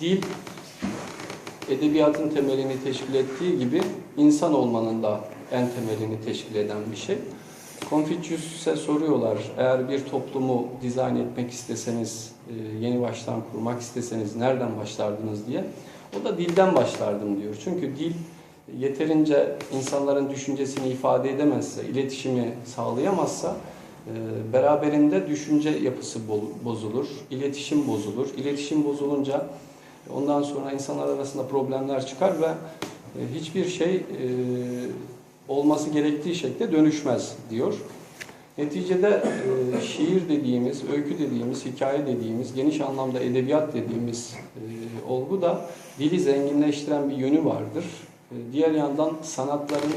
dil edebiyatın temelini teşkil ettiği gibi insan olmanın da en temelini teşkil eden bir şey. Confucius'e soruyorlar, eğer bir toplumu dizayn etmek isteseniz, e, yeni baştan kurmak isteseniz nereden başlardınız diye. O da dilden başlardım diyor. Çünkü dil yeterince insanların düşüncesini ifade edemezse, iletişimi sağlayamazsa e, beraberinde düşünce yapısı bozulur, iletişim bozulur. İletişim bozulunca ondan sonra insanlar arasında problemler çıkar ve e, hiçbir şey e, olması gerektiği şekilde dönüşmez diyor. Neticede e, şiir dediğimiz, öykü dediğimiz, hikaye dediğimiz, geniş anlamda edebiyat dediğimiz olgu da dili zenginleştiren bir yönü vardır. Diğer yandan sanatların,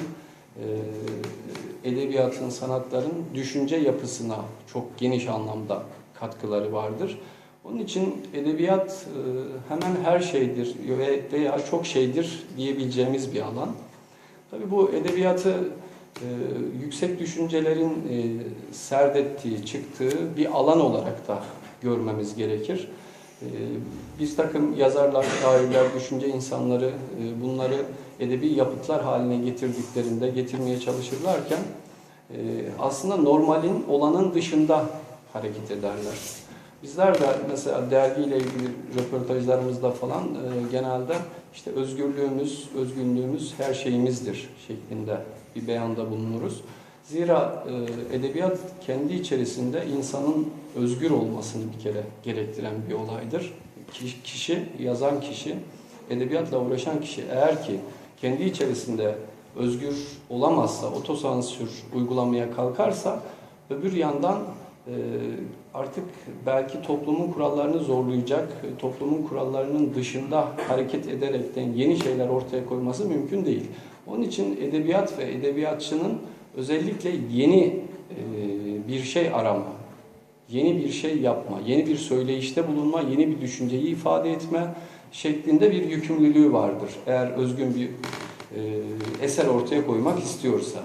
edebiyatın, sanatların düşünce yapısına çok geniş anlamda katkıları vardır. Onun için edebiyat e, hemen her şeydir ve veya çok şeydir diyebileceğimiz bir alan. Tabii bu edebiyatı e, yüksek düşüncelerin e, serdettiği, çıktığı bir alan olarak da görmemiz gerekir. Bir takım yazarlar, şairler, düşünce insanları bunları edebi yapıtlar haline getirdiklerinde, getirmeye çalışırlarken aslında normalin, olanın dışında hareket ederler. Bizler de mesela dergiyle ilgili röportajlarımızda falan e, genelde işte özgürlüğümüz, özgünlüğümüz her şeyimizdir şeklinde bir beyanda bulunuruz. Zira e, edebiyat kendi içerisinde insanın özgür olmasını bir kere gerektiren bir olaydır. Ki- Kişi, yazan kişi, edebiyatla uğraşan kişi eğer ki kendi içerisinde özgür olamazsa, otosansür uygulamaya kalkarsa öbür yandan artık belki toplumun kurallarını zorlayacak, toplumun kurallarının dışında hareket ederekten yeni şeyler ortaya koyması mümkün değil. Onun için edebiyat ve edebiyatçının özellikle yeni e, bir şey arama, yeni bir şey yapma, yeni bir söyleyişte bulunma, yeni bir düşünceyi ifade etme şeklinde bir yükümlülüğü vardır. Eğer özgün bir e, eser ortaya koymak istiyorsa.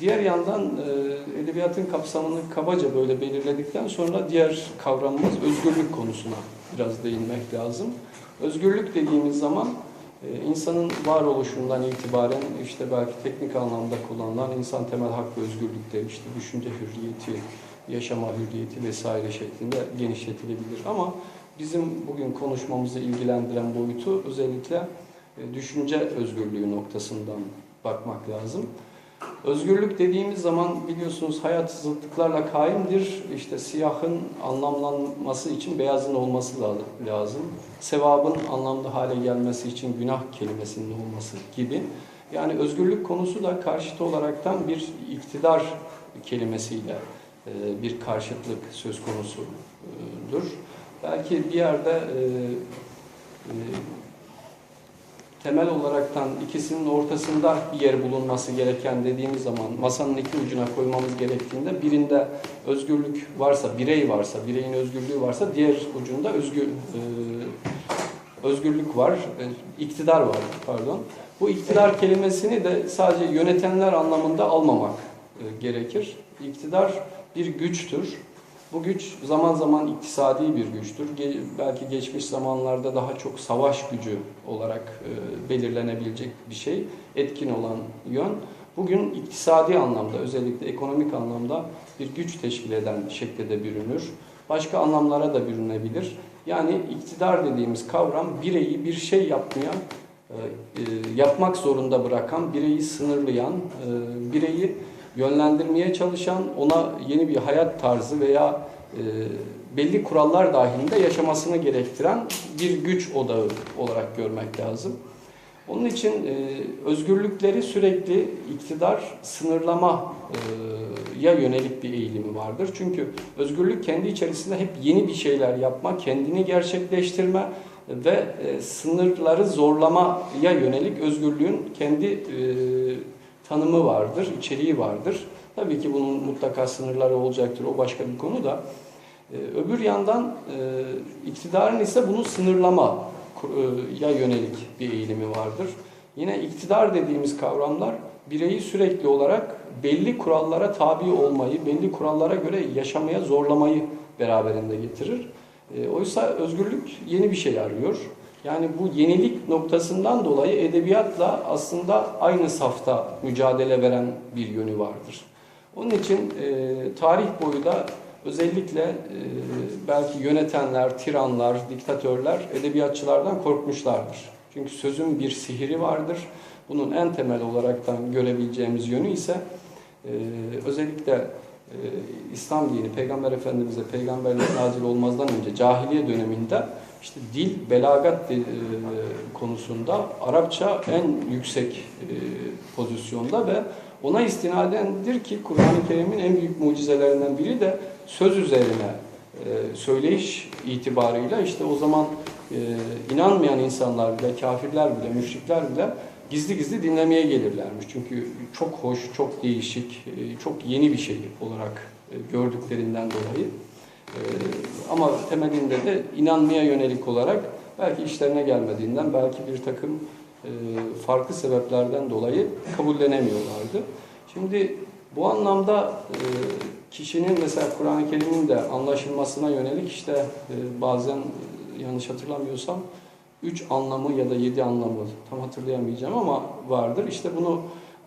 Diğer yandan e, edebiyatın kapsamını kabaca böyle belirledikten sonra diğer kavramımız özgürlük konusuna biraz değinmek lazım. Özgürlük dediğimiz zaman e, insanın varoluşundan itibaren işte belki teknik anlamda kullanılan insan temel hak ve özgürlükleri işte düşünce hürriyeti, yaşama hürriyeti vesaire şeklinde genişletilebilir. Ama bizim bugün konuşmamızı ilgilendiren boyutu özellikle e, düşünce özgürlüğü noktasından bakmak lazım. Özgürlük dediğimiz zaman biliyorsunuz hayat zıtlıklarla kaimdir. İşte siyahın anlamlanması için beyazın olması la- lazım. Sevabın anlamlı hale gelmesi için günah kelimesinin olması gibi. Yani özgürlük konusu da karşıt olaraktan bir iktidar kelimesiyle e, bir karşıtlık söz konusudur. Belki bir yerde e, e, temel olaraktan ikisinin ortasında bir yer bulunması gereken dediğimiz zaman masanın iki ucuna koymamız gerektiğinde birinde özgürlük varsa, birey varsa, bireyin özgürlüğü varsa diğer ucunda özgür, e, özgürlük var, e, iktidar var pardon. Bu iktidar kelimesini de sadece yönetenler anlamında almamak e, gerekir. İktidar bir güçtür. Bu güç zaman zaman iktisadi bir güçtür. Belki geçmiş zamanlarda daha çok savaş gücü olarak e, belirlenebilecek bir şey, etkin olan yön. Bugün iktisadi anlamda, özellikle ekonomik anlamda bir güç teşkil eden şekilde de bürünür. Başka anlamlara da bürünebilir. Yani iktidar dediğimiz kavram bireyi bir şey yapmaya, e, e, yapmak zorunda bırakan, bireyi sınırlayan, bireyi yönlendirmeye çalışan, ona yeni bir hayat tarzı veya e, belli kurallar dahilinde yaşamasını gerektiren bir güç odağı olarak görmek lazım. Onun için e, özgürlükleri sürekli iktidar sınırlama e, ya yönelik bir eğilimi vardır. Çünkü özgürlük kendi içerisinde hep yeni bir şeyler yapma, kendini gerçekleştirme ve e, sınırları zorlamaya yönelik özgürlüğün kendi e, tanımı vardır, içeriği vardır. Tabii ki bunun mutlaka sınırları olacaktır, o başka bir konu da. Ee, öbür yandan e, iktidarın ise bunu sınırlama e, ya yönelik bir eğilimi vardır. Yine iktidar dediğimiz kavramlar bireyi sürekli olarak belli kurallara tabi olmayı, belli kurallara göre yaşamaya zorlamayı beraberinde getirir. E, oysa özgürlük yeni bir şey arıyor. Yani bu yenilik noktasından dolayı edebiyatla aslında aynı safta mücadele veren bir yönü vardır. Onun için e, tarih boyu da özellikle e, belki yönetenler, tiranlar, diktatörler edebiyatçılardan korkmuşlardır. Çünkü sözün bir sihiri vardır. Bunun en temel olaraktan görebileceğimiz yönü ise e, özellikle e, İslam dini, Peygamber Efendimiz'e peygamberlik nazil olmazdan önce cahiliye döneminde işte dil, belagat e, konusunda Arapça en yüksek e, pozisyonda ve ona istinadendir ki Kur'an-ı Kerim'in en büyük mucizelerinden biri de söz üzerine e, söyleyiş itibarıyla işte o zaman e, inanmayan insanlar bile, kafirler bile, müşrikler bile gizli gizli dinlemeye gelirlermiş. Çünkü çok hoş, çok değişik, e, çok yeni bir şey olarak e, gördüklerinden dolayı. E, Ama temelinde de inanmaya yönelik olarak belki işlerine gelmediğinden, belki bir takım e, farklı sebeplerden dolayı kabullenemiyorlardı. Şimdi bu anlamda e, kişinin mesela Kur'an-ı Kerim'in de anlaşılmasına yönelik işte e, bazen yanlış hatırlamıyorsam üç anlamı ya da yedi anlamı tam hatırlayamayacağım ama vardır. İşte bunu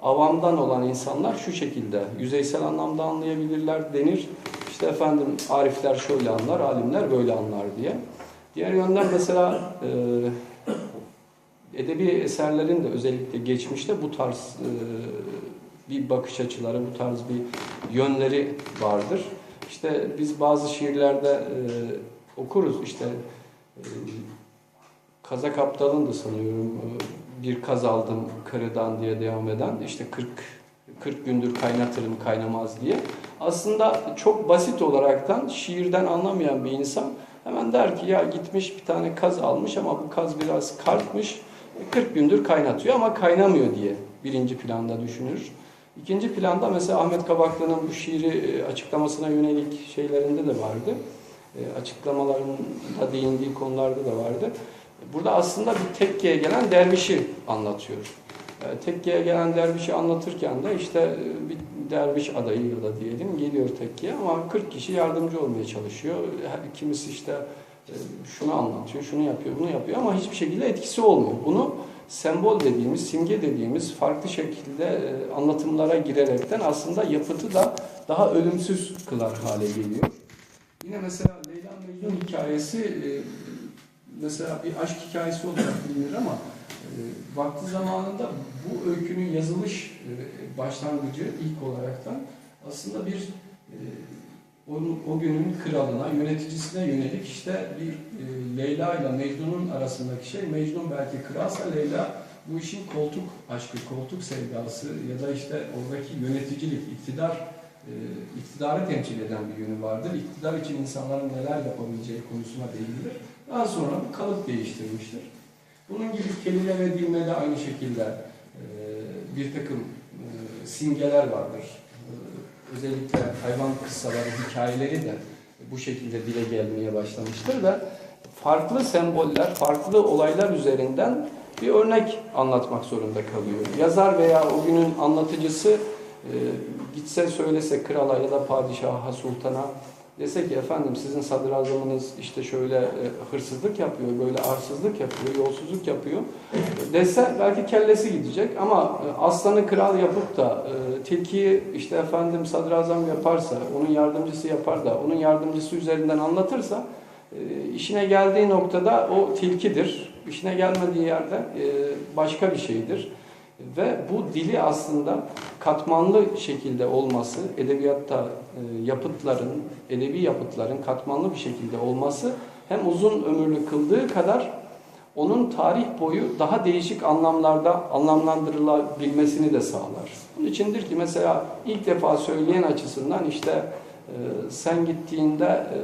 avamdan olan insanlar şu şekilde yüzeysel anlamda anlayabilirler denir. İşte efendim arifler şöyle anlar, alimler böyle anlar diye. Diğer yönden mesela e, edebi eserlerin de özellikle geçmişte bu tarz e, bir bakış açıları, bu tarz bir yönleri vardır. İşte biz bazı şiirlerde e, okuruz işte e, Kazak Aptal'ın da sanıyorum e, bir kaz aldım karıdan diye devam eden işte 40 40 gündür kaynatırım kaynamaz diye. Aslında çok basit olaraktan şiirden anlamayan bir insan hemen der ki ya gitmiş bir tane kaz almış ama bu kaz biraz kartmış 40 gündür kaynatıyor ama kaynamıyor diye birinci planda düşünür. İkinci planda mesela Ahmet Kabaklı'nın bu şiiri e, açıklamasına yönelik şeylerinde de vardı. E, Açıklamalarında değindiği konularda da vardı. Burada aslında bir tekkeye gelen dervişi anlatıyor. E, Tekkeye gelen dervişi anlatırken de işte e, bir derviş adayı da diyelim geliyor tekkeye ama 40 kişi yardımcı olmaya çalışıyor. Kimisi işte e, şunu anlatıyor, şunu yapıyor, bunu yapıyor ama hiçbir şekilde etkisi olmuyor. Bunu sembol dediğimiz, simge dediğimiz farklı şekilde anlatımlara girerekten aslında yapıtı da daha ölümsüz kılar hale geliyor. Yine mesela Leyla Mecnun hikayesi mesela bir aşk hikayesi olarak bilinir ama vakti zamanında bu öykünün yazılış e, başlangıcı ilk olaraktan aslında bir e, onun, o günün kralına, yöneticisine yönelik işte bir e, Leyla ile Mecnun'un arasındaki şey. Mecnun belki kralsa Leyla bu işin koltuk aşkı, koltuk sevdası ya da işte oradaki yöneticilik, iktidar, e, iktidarı temsil eden bir yönü vardır. İktidar için insanların neler yapabileceği konusuna değinilir. Daha sonra bu kalıp değiştirmiştir. Bunun gibi kelime ve dilme de aynı şekilde e, bir takım e, simgeler vardır. E, özellikle hayvan kıssaları, hikayeleri de bu şekilde dile gelmeye başlamıştır ve farklı semboller, farklı olaylar üzerinden bir örnek anlatmak zorunda kalıyor. Yazar veya o günün anlatıcısı e, gitse söylese krala ya da padişaha, sultana dese ki efendim sizin sadrazamınız işte şöyle e, hırsızlık yapıyor, böyle arsızlık yapıyor, yolsuzluk yapıyor dese belki kellesi gidecek ama e, aslanı kral yapıp da e, tilkiyi işte efendim sadrazam yaparsa, onun yardımcısı yapar da onun yardımcısı üzerinden anlatırsa e, işine geldiği noktada o tilkidir. İşine gelmediği yerde e, başka bir şeydir. Ve bu dili aslında katmanlı şekilde olması, edebiyatta e, yapıtların, edebi yapıtların katmanlı bir şekilde olması hem uzun ömürlü kıldığı kadar onun tarih boyu daha değişik anlamlarda anlamlandırılabilmesini de sağlar. Bunun içindir ki mesela ilk defa söyleyen açısından işte e, sen gittiğinde e,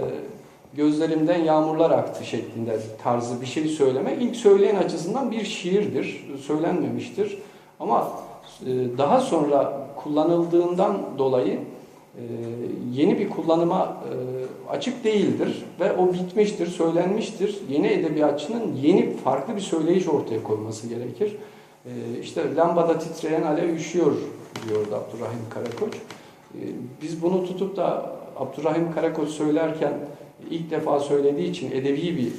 gözlerimden yağmurlar aktı şeklinde tarzı bir şey söyleme ilk söyleyen açısından bir şiirdir, söylenmemiştir. Ama e, daha sonra kullanıldığından dolayı e, yeni bir kullanıma e, açık değildir ve o bitmiştir, söylenmiştir. Yeni edebiyatçının yeni farklı bir söyleyiş ortaya koyması gerekir. İşte lambada titreyen alev üşüyor diyordu Abdurrahim Karakoç. Biz bunu tutup da Abdurrahim Karakoç söylerken ilk defa söylediği için edebi bir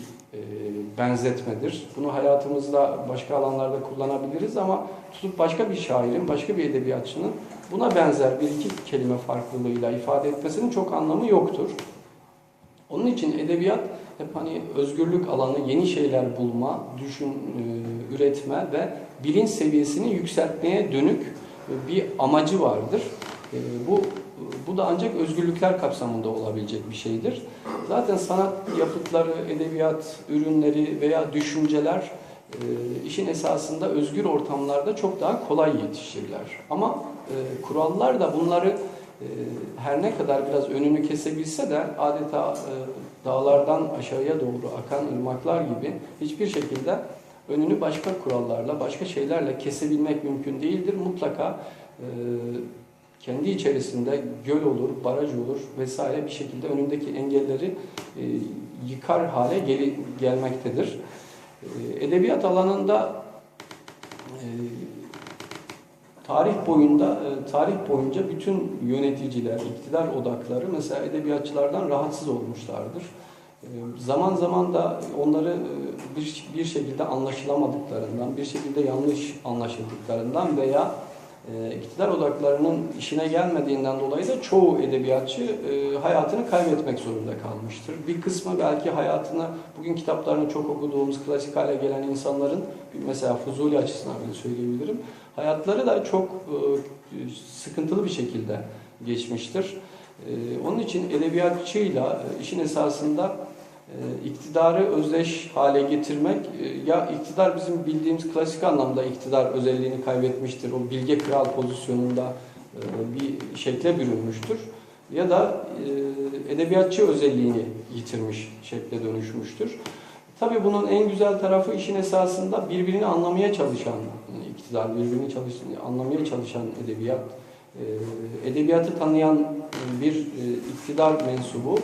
benzetmedir. Bunu hayatımızda başka alanlarda kullanabiliriz ama tutup başka bir şairin, başka bir edebiyatçının buna benzer bir iki kelime farklılığıyla ifade etmesinin çok anlamı yoktur. Onun için edebiyat hep hani özgürlük alanı, yeni şeyler bulma, düşün, e, üretme ve bilinç seviyesini yükseltmeye dönük bir amacı vardır. E, Bu bu da ancak özgürlükler kapsamında olabilecek bir şeydir. Zaten sanat yapıtları, edebiyat ürünleri veya düşünceler e, işin esasında özgür ortamlarda çok daha kolay yetişirler. Ama e, kurallar da bunları e, her ne kadar biraz önünü kesebilse de adeta dağlardan aşağıya doğru akan ırmaklar gibi hiçbir şekilde önünü başka kurallarla, başka şeylerle kesebilmek mümkün değildir. Mutlaka kendi içerisinde göl olur, baraj olur vesaire bir şekilde önündeki engelleri e, yıkar hale gel- gelmektedir. E, edebiyat alanında e, tarih boyunda tarih boyunca bütün yöneticiler, iktidar odakları mesela edebiyatçılardan rahatsız olmuşlardır. Zaman zaman da onları bir, bir şekilde anlaşılamadıklarından, bir şekilde yanlış anlaşıldıklarından veya iktidar odaklarının işine gelmediğinden dolayı da çoğu edebiyatçı e, hayatını kaybetmek zorunda kalmıştır. Bir kısmı belki hayatını, bugün kitaplarını çok okuduğumuz klasik hale gelen insanların, mesela Fuzuli açısından bile söyleyebilirim, hayatları da çok e, sıkıntılı bir şekilde geçmiştir. E, Onun için edebiyatçıyla e, işin esasında iktidarı özdeş hale getirmek, e, ya iktidar bizim bildiğimiz klasik anlamda iktidar özelliğini kaybetmiştir, o bilge kral pozisyonunda e, bir şekle bürünmüştür. Ya da e, edebiyatçı özelliğini yitirmiş şekle dönüşmüştür. Tabii bunun en güzel tarafı işin esasında birbirini anlamaya çalışan iktidar, birbirini çalış, anlamaya çalışan edebiyat, edebiyatı tanıyan bir iktidar mensubu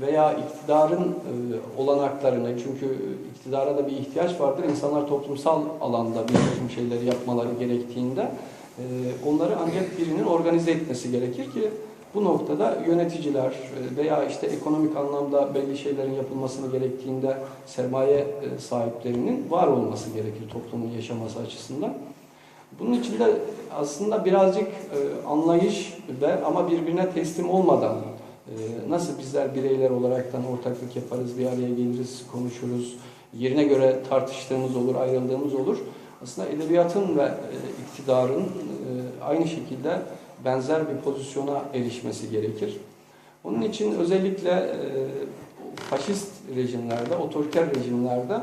veya iktidarın e, olanaklarını çünkü iktidara da bir ihtiyaç vardır. İnsanlar toplumsal alanda bir takım şeyleri yapmaları gerektiğinde e, onları ancak birinin organize etmesi gerekir ki bu noktada yöneticiler e, veya işte ekonomik anlamda belli şeylerin yapılmasını gerektiğinde sermaye sahiplerinin var olması gerekir toplumun yaşaması açısından. Bunun için de aslında birazcık anlayış ve ama birbirine teslim olmadan nasıl bizler bireyler olaraktan ortaklık yaparız, bir araya geliriz, konuşuruz, yerine göre tartıştığımız olur, ayrıldığımız olur. Aslında edebiyatın ve e, iktidarın e, aynı şekilde benzer bir pozisyona erişmesi gerekir. Onun için özellikle e, faşist rejimlerde, otoriter rejimlerde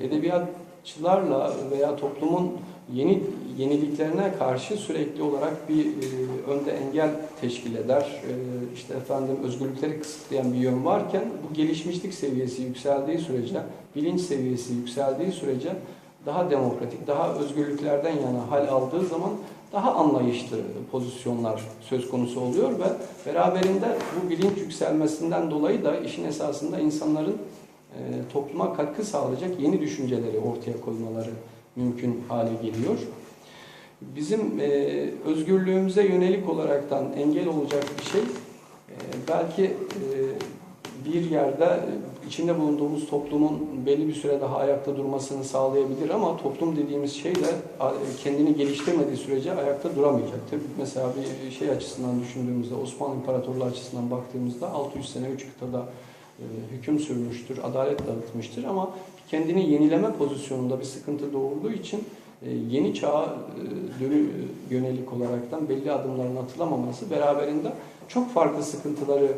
edebiyatçılarla veya toplumun yeni yeniliklerine karşı sürekli olarak bir e, önde engel teşkil eder. E, işte efendim özgürlükleri kısıtlayan bir yön varken bu gelişmişlik seviyesi yükseldiği sürece, bilinç seviyesi yükseldiği sürece daha demokratik, daha özgürlüklerden yana hal aldığı zaman daha anlayışlı pozisyonlar söz konusu oluyor ve beraberinde bu bilinç yükselmesinden dolayı da işin esasında insanların e, topluma katkı sağlayacak yeni düşünceleri ortaya koymaları mümkün hale geliyor. Bizim e, özgürlüğümüze yönelik olaraktan engel olacak bir şey e, belki e, bir yerde e, içinde bulunduğumuz toplumun belli bir süre daha ayakta durmasını sağlayabilir ama toplum dediğimiz şey de kendini geliştirmediği sürece ayakta duramayacaktır. Mesela bir şey açısından düşündüğümüzde Osmanlı İmparatorluğu açısından baktığımızda 600 sene 3 kıtada e, hüküm sürmüştür, adalet dağıtmıştır ama kendini yenileme pozisyonunda bir sıkıntı doğurduğu için yeni çağa e, dönü yönelik olaraktan belli adımların atılamaması beraberinde çok farklı sıkıntıları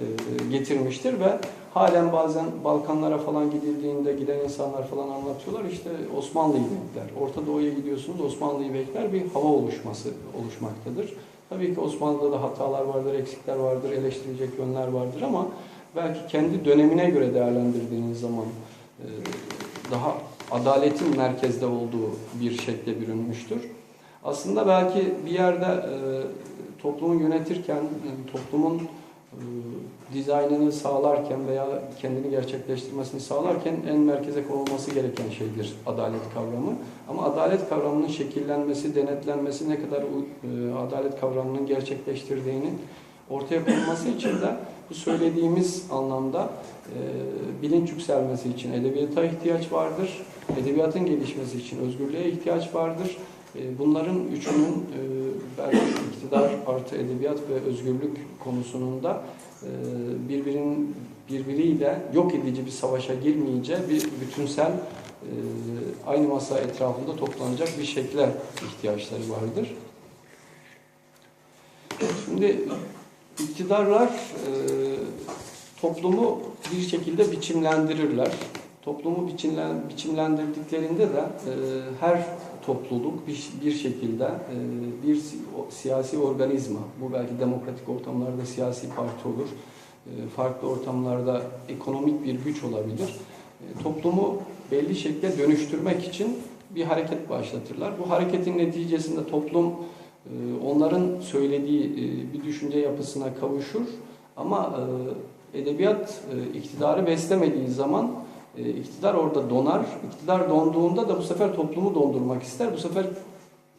e, getirmiştir ve halen bazen Balkanlara falan gidildiğinde giden insanlar falan anlatıyorlar işte Osmanlı'yı bekler. Orta Doğu'ya gidiyorsunuz Osmanlı'yı bekler bir hava oluşması oluşmaktadır. Tabii ki Osmanlı'da da hatalar vardır, eksikler vardır, eleştirilecek yönler vardır ama belki kendi dönemine göre değerlendirdiğiniz zaman e, daha adaletin merkezde olduğu bir şekle bürünmüştür. Aslında belki bir yerde e, toplumu yönetirken, e, toplumun e, dizaynını sağlarken veya kendini gerçekleştirmesini sağlarken en merkeze konulması gereken şeydir adalet kavramı. Ama adalet kavramının şekillenmesi, denetlenmesi ne kadar e, adalet kavramının gerçekleştirdiğini ortaya konulması için de Bu söylediğimiz anlamda e, bilinç yükselmesi için edebiyata ihtiyaç vardır. Edebiyatın gelişmesi için özgürlüğe ihtiyaç vardır. E, bunların üçünün e, belki iktidar artı edebiyat ve özgürlük konusunun da e, birbirinin birbiriyle yok edici bir savaşa girmeyince bir bütünsel e, aynı masa etrafında toplanacak bir şekle ihtiyaçları vardır. Şimdi iktidarlar e, toplumu bir şekilde biçimlendirirler. Toplumu biçimlen, biçimlendirdiklerinde de e, her topluluk bir, bir şekilde e, bir siyasi organizma, bu belki demokratik ortamlarda siyasi parti olur, e, farklı ortamlarda ekonomik bir güç olabilir. E, toplumu belli şekilde dönüştürmek için bir hareket başlatırlar. Bu hareketin neticesinde toplum onların söylediği e, bir düşünce yapısına kavuşur ama e, edebiyat e, iktidarı beslemediği zaman iktidar orada donar. İktidar donduğunda da bu sefer toplumu dondurmak ister. Bu sefer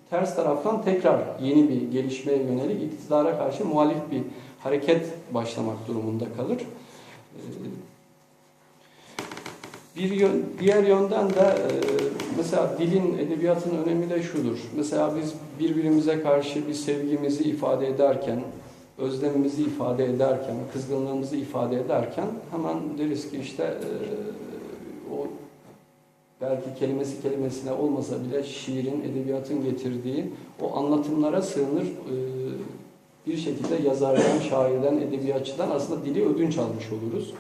ters taraftan tekrar yeni bir gelişmeye yönelik iktidara karşı muhalif bir hareket başlamak durumunda kalır. Bir yön, diğer yönden de e, mesela dilin, edebiyatın önemi de şudur. Mesela biz birbirimize karşı bir sevgimizi ifade ederken, özlemimizi ifade ederken, kızgınlığımızı ifade ederken hemen deriz ki işte e, o belki kelimesi kelimesine olmasa bile şiirin, edebiyatın getirdiği o anlatımlara sığınır e, bir şekilde yazardan, şairden, edebiyatçıdan aslında dili ödünç almış oluruz.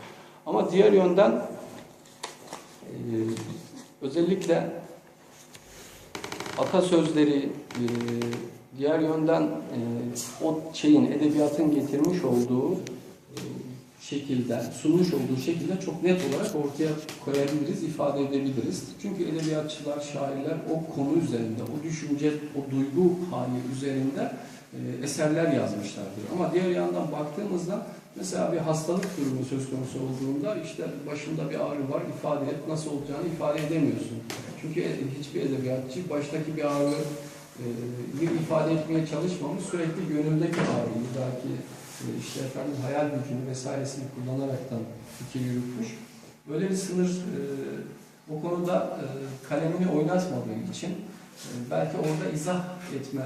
Ama diğer yönden özellikle atasözleri e, diğer yönden e, o şeyin edebiyatın getirmiş olduğu e, şekilde, sunmuş olduğu şekilde çok net olarak ortaya koyabiliriz, ifade edebiliriz. Çünkü edebiyatçılar, şairler o konu üzerinde, o düşünce, o duygu hali üzerinde e, eserler yazmışlardır. Ama diğer yandan baktığımızda mesela bir hastalık durumu söz konusu olduğunda işte başında bir ağrı var, ifade et, nasıl olacağını ifade edemiyorsun. Çünkü hiçbir edebiyatçı baştaki bir ağrı e, bir ifade etmeye çalışmamış, sürekli gönüldeki ağrıyı belki e, işte efendim hayal gücünü vesairesini kullanaraktan fikir yürütmüş. Böyle bir sınır e, o konuda e, kalemini oynatmadığı için e, belki orada izah etme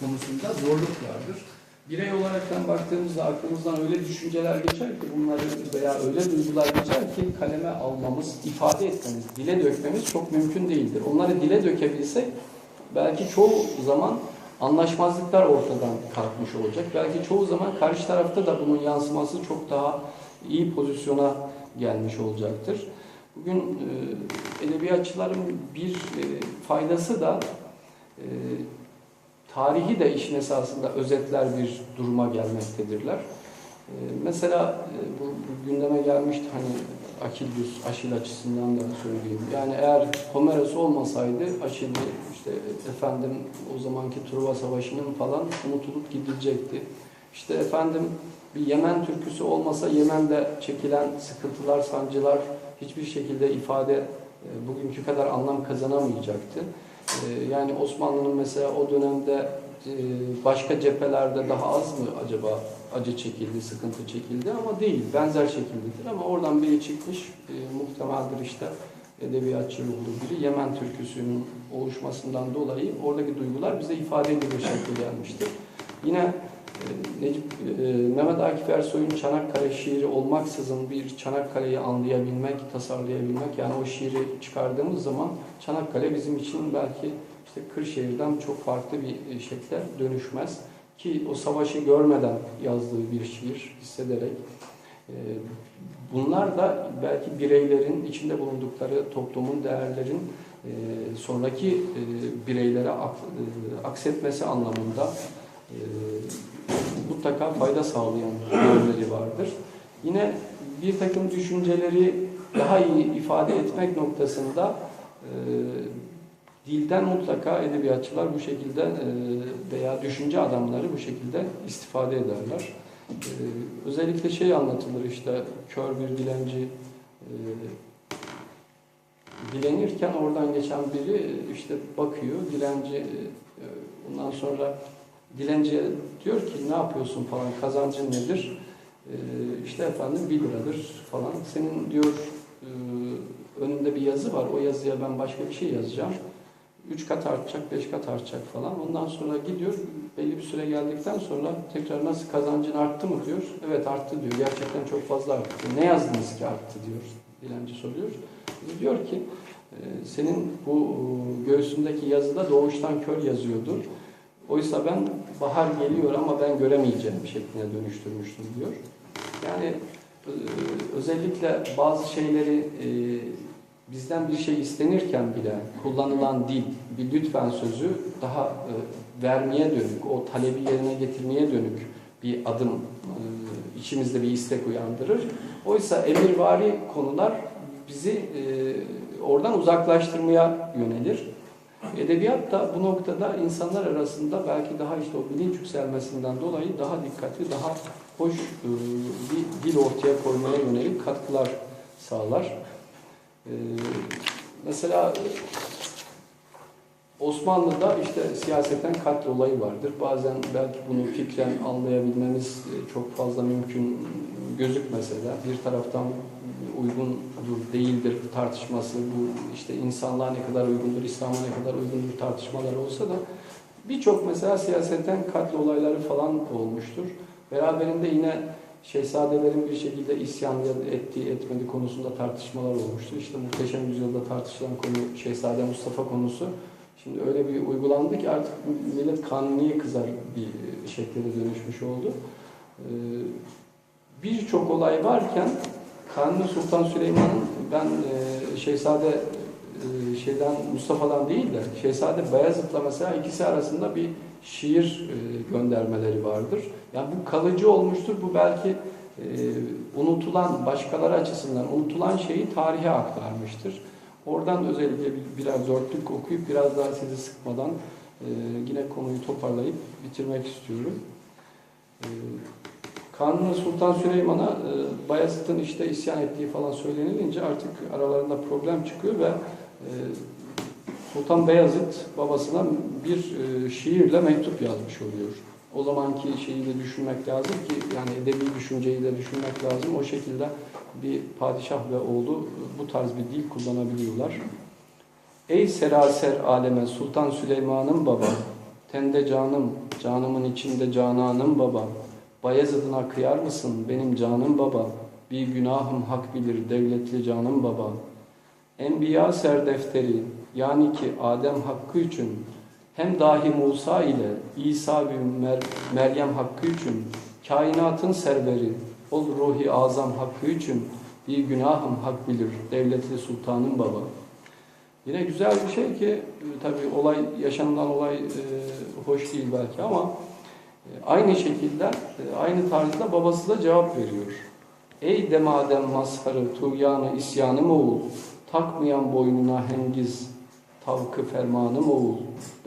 konusunda zorluk vardır. Birey olaraktan baktığımızda aklımızdan öyle düşünceler geçer ki bunları veya öyle duygular geçer ki kaleme almamız, ifade etmemiz, dile dökmemiz çok mümkün değildir. Onları dile dökebilsek belki çoğu zaman anlaşmazlıklar ortadan kalkmış olacak. Belki çoğu zaman karşı tarafta da bunun yansıması çok daha iyi pozisyona gelmiş olacaktır. Bugün e, edebiyatçıların bir e, faydası da e, tarihi de işin esasında özetler bir duruma gelmektedirler. E, mesela e, bu, bu gündeme gelmişti hani Akilius, Aşil açısından da söyleyeyim. Yani eğer Homeros olmasaydı Aşil'i işte efendim o zamanki Truva Savaşı'nın falan unutulup gidilecekti. İşte efendim bir Yemen türküsü olmasa Yemen'de çekilen sıkıntılar, sancılar hiçbir şekilde ifade e, bugünkü kadar anlam kazanamayacaktı. E, Yani Osmanlı'nın mesela o dönemde e, başka cephelerde daha az mı acaba acı çekildi, sıkıntı çekildi ama değil. Benzer şekildedir ama oradan biri çıkmış e, muhtemeldir işte edebiyatçı ruhlu biri. Yemen türküsünün oluşmasından dolayı oradaki duygular bize ifade edilir şekilde gelmiştir. Yine Necip, e, Mehmet Akif Ersoy'un Çanakkale şiiri olmaksızın bir Çanakkale'yi anlayabilmek, tasarlayabilmek yani o şiiri çıkardığımız zaman Çanakkale bizim için belki işte Kırşehir'den çok farklı bir şekle dönüşmez. Ki o savaşı görmeden yazdığı bir şiir hissederek e, bunlar da belki bireylerin içinde bulundukları toplumun değerlerin e, sonraki e, bireylere ak- e, aksetmesi anlamında e, mutlaka fayda sağlayan yönleri vardır. Yine bir takım düşünceleri daha iyi ifade etmek noktasında e, dilden mutlaka edebiyatçılar bu şekilde e, veya düşünce adamları bu şekilde istifade ederler. E, özellikle şey anlatılır işte kör bir dilenci e, dilenirken oradan geçen biri işte bakıyor dilenci e, ondan sonra dilenciye diyor ki ne yapıyorsun falan kazancın nedir? Ee, işte efendim 1 liradır falan. Senin diyor e, önünde bir yazı var. O yazıya ben başka bir şey yazacağım. 3 kat artacak, 5 kat artacak falan. Ondan sonra gidiyor. Belli bir süre geldikten sonra tekrar nasıl kazancın arttı mı diyor. Evet arttı diyor. Gerçekten çok fazla arttı. Ne yazdınız ki arttı diyor. Dilenci soruyor. Diyor ki e, senin bu e, göğsündeki yazıda doğuştan kör yazıyordu. Oysa ben bahar geliyor ama ben göremeyeceğim şekline dönüştürmüştüm diyor. Yani e, özellikle bazı şeyleri e, bizden bir şey istenirken bile kullanılan dil, bir lütfen sözü daha e, vermeye dönük, o talebi yerine getirmeye dönük bir adım içimizde bir istek uyandırır. Oysa emirvari konular bizi oradan uzaklaştırmaya yönelir. Edebiyat da bu noktada insanlar arasında belki daha işte o bilinç yükselmesinden dolayı daha dikkatli, daha hoş e, bir dil ortaya koymaya yönelik katkılar sağlar. E, Mesela Osmanlı'da işte siyaseten katl olayı vardır. Bazen belki bunu fikren anlayabilmemiz e, çok fazla mümkün gözükmese de bir taraftan uygundur, değildir tartışması, bu işte insanlığa ne kadar uygundur, İslam'a ne kadar uygundur tartışmalar olsa da birçok mesela siyaseten katl olayları falan olmuştur. Beraberinde yine şehzadelerin bir şekilde isyan ya- ettiği etmediği konusunda tartışmalar olmuştu. İşte Muhteşem Yüzyılda tartışılan konu Şehzade Mustafa konusu. Şimdi öyle bir uygulandı ki artık millet kanuniye kızar bir şekilde dönüşmüş oldu. Ee, Birçok olay varken Kanuni Sultan Süleyman'ın ben e, Şehzade e, şeyden Mustafa'dan değil de Şehzade Bayezid'le mesela ikisi arasında bir şiir e, göndermeleri vardır. Yani bu kalıcı olmuştur. Bu belki e, unutulan, başkaları açısından unutulan şeyi tarihe aktarmıştır. Oradan özellikle bir- biraz dörtlük okuyup biraz daha sizi sıkmadan e, yine konuyu toparlayıp bitirmek istiyorum. E, Kanuni Sultan Süleyman'a e, Bayezid'in işte isyan ettiği falan söylenilince artık aralarında problem çıkıyor ve e, Sultan Beyazıt babasına bir e, şiirle mektup yazmış oluyor. O zamanki şeyi de düşünmek lazım ki yani edebi düşünceyi de düşünmek lazım. O şekilde bir padişah ve oğlu bu tarz bir dil kullanabiliyorlar. Ey seraser aleme Sultan Süleyman'ın baba, tende canım, canımın içinde cananım baba, Bayezid'ine kıyar mısın benim canım baba, bir günahım hak bilir devletli canım baba. Enbiya serdefteri yani ki Adem hakkı için hem dahi Musa ile İsa bin Mer- Meryem hakkı için kainatın serveri ol ruhi azam hakkı için bir günahım hak bilir devletli sultanım baba. Yine güzel bir şey ki e, tabii olay yaşanılan olay e, hoş değil belki ama aynı şekilde e, aynı tarzda babası da cevap veriyor. Ey demadem mazharı tuğyanı isyanım oğul takmayan boynuna hengiz tavkı fermanım oğul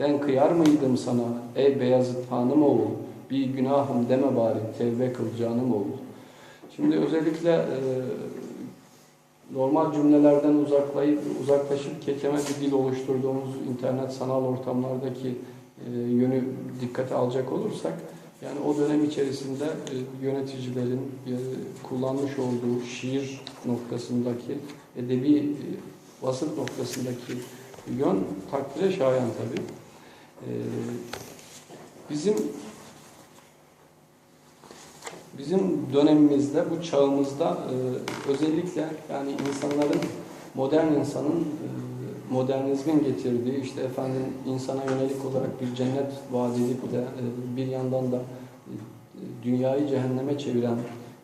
ben kıyar mıydım sana ey Beyazıt hanım oğul bir günahım deme bari tevbe kıl canım oğul. Şimdi özellikle e, normal cümlelerden uzaklayıp uzaklaşıp kekeme bir dil oluşturduğumuz internet sanal ortamlardaki e, yönü dikkate alacak olursak yani o dönem içerisinde e, yöneticilerin e, kullanmış olduğu şiir noktasındaki edebi e, vasıf noktasındaki yön takdire şayan tabii. E, bizim bizim dönemimizde, bu çağımızda e, özellikle yani insanların, modern insanın e, modernizmin getirdiği işte efendim insana yönelik olarak bir cennet vaat edip de e, bir yandan da e, dünyayı cehenneme çeviren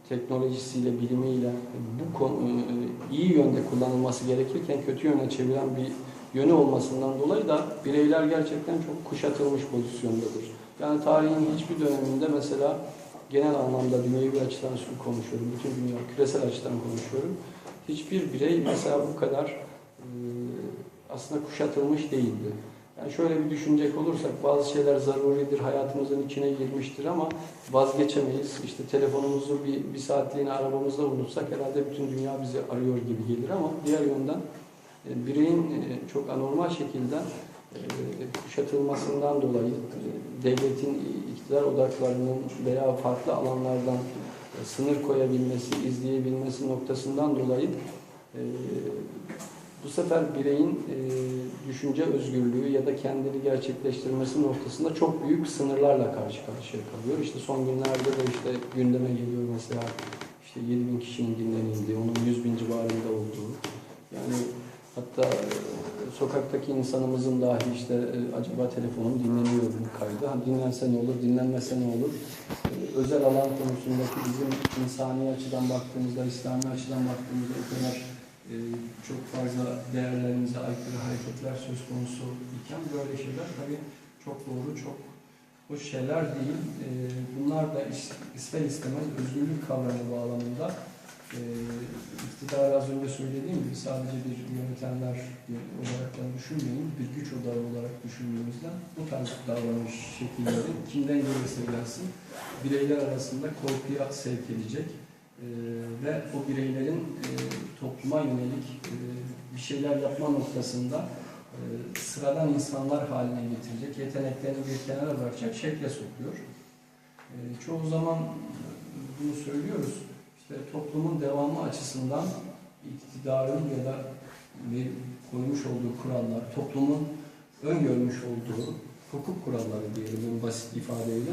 teknolojisiyle, bilimiyle bu konu, e, iyi yönde kullanılması gerekirken kötü yöne çeviren bir yönü olmasından dolayı da bireyler gerçekten çok kuşatılmış pozisyondadır. Yani tarihin hiçbir döneminde mesela genel anlamda dünyevi açıdan konuşuyorum, bütün dünya küresel açıdan konuşuyorum. Hiçbir birey mesela bu kadar e, aslında kuşatılmış değildi. Yani şöyle bir düşünecek olursak bazı şeyler zaruridir, hayatımızın içine girmiştir ama vazgeçemeyiz. İşte telefonumuzu bir, bir saatliğine arabamızda unutsak herhalde bütün dünya bizi arıyor gibi gelir ama diğer yönden e, bireyin e, çok anormal şekilde e, kuşatılmasından dolayı e, devletin iktidar odaklarının veya farklı alanlardan e, sınır koyabilmesi, izleyebilmesi noktasından dolayı e, bu sefer bireyin e, düşünce özgürlüğü ya da kendini gerçekleştirmesi noktasında çok büyük sınırlarla karşı karşıya kalıyor. İşte son günlerde de işte gündeme geliyor mesela işte 7 bin kişinin dinlenildiği, onun 100 bin civarında olduğu. Yani hatta e, sokaktaki insanımızın dahi işte e, acaba telefonum dinleniyor mu kaydı. Ha, dinlense ne olur, dinlenmese ne olur? E, özel alan konusundaki bizim insani açıdan baktığımızda, İslami açıdan baktığımızda o kadar e, çok fazla değerlerimize aykırı hareketler söz konusu iken böyle şeyler tabii çok doğru, çok hoş şeyler değil. E, bunlar da is- ister istemez özgürlük kavramı bağlamında e, az önce söylediğim gibi sadece bir yönetenler olarak düşünmeyin, bir güç odağı olarak düşündüğümüzde bu tarz davranış şekilleri kimden gelirse gelsin bireyler arasında korkuya sevk edecek ve o bireylerin e, topluma yönelik e, bir şeyler yapma noktasında e, sıradan insanlar haline getirecek, yeteneklerini bir kenara bırakacak şekle sokuyor. Çoğu zaman bunu söylüyoruz. İşte toplumun devamı açısından iktidarın ya da bir koymuş olduğu kurallar, toplumun öngörmüş olduğu hukuk kuralları diyelim basit ifadeyle